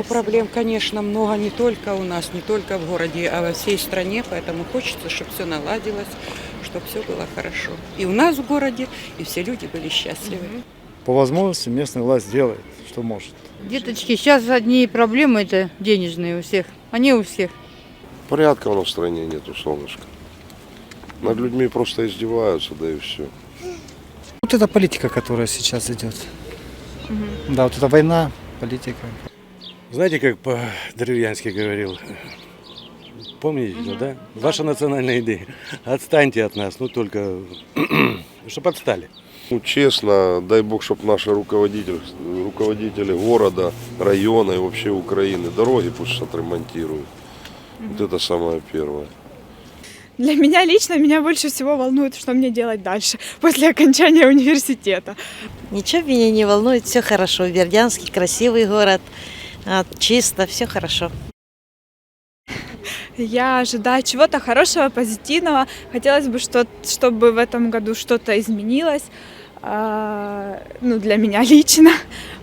Ну, Проблем, конечно, много не только у нас, не только в городе, а во всей стране, поэтому хочется, чтобы все наладилось, чтобы все было хорошо. И у нас в городе, и все люди были счастливы. По возможности местная власть делает, что может. Деточки, сейчас одни проблемы это денежные у всех. Они у всех. Порядка у нас в стране нету, солнышко. Над людьми просто издеваются, да и все. Вот эта политика, которая сейчас идет. Да, вот эта война, политика. Знаете, как по-деревянски говорил? Помните, да? Ваша национальная идея. Отстаньте от нас, ну только, чтобы отстали. Ну, честно, дай бог, чтобы наши руководители, руководители города, района и вообще Украины дороги пусть отремонтируют. Вот это самое первое. Для меня лично меня больше всего волнует, что мне делать дальше после окончания университета. Ничего меня не волнует, все хорошо. Бердянский красивый город, чисто, все хорошо. Я ожидаю чего-то хорошего, позитивного. Хотелось бы, что, чтобы в этом году что-то изменилось. а, ну, для меня лично.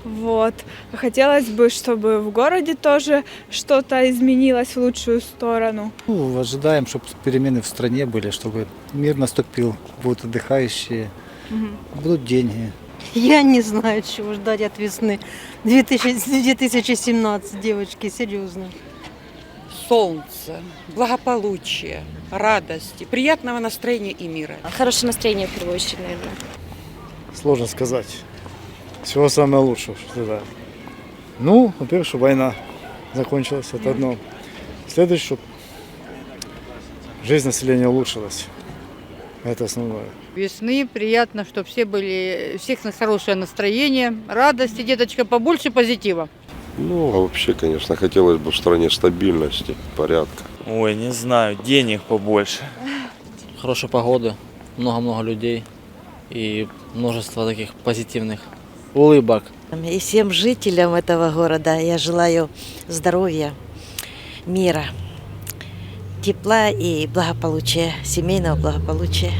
Вот. Хотелось бы, чтобы в городе тоже что-то изменилось в лучшую сторону. Ну, ожидаем, чтобы перемены в стране были, чтобы мир наступил, будут отдыхающие, будут деньги. Я не знаю, чего ждать от весны 2000 2017, девочки, серьезно. Солнце, благополучие, радости, приятного настроения и мира. Хорошее настроение в первую очередь, наверное. Сложно сказать. Всего самого лучшего, что да. Ну, во-первых, чтобы война закончилась, это одно. Следующее, чтобы жизнь населения улучшилась. Это основное. Весны, приятно, чтобы все были, у всех на хорошее настроение, радости, деточка, побольше позитива. Ну, а вообще, конечно, хотелось бы в стране стабильности, порядка. Ой, не знаю, денег побольше. хорошей погоды, много-много людей и множество таких позитивных улыбок. И всем жителям этого города я желаю здоровья, мира, тепла и благополучия, семейного благополучия.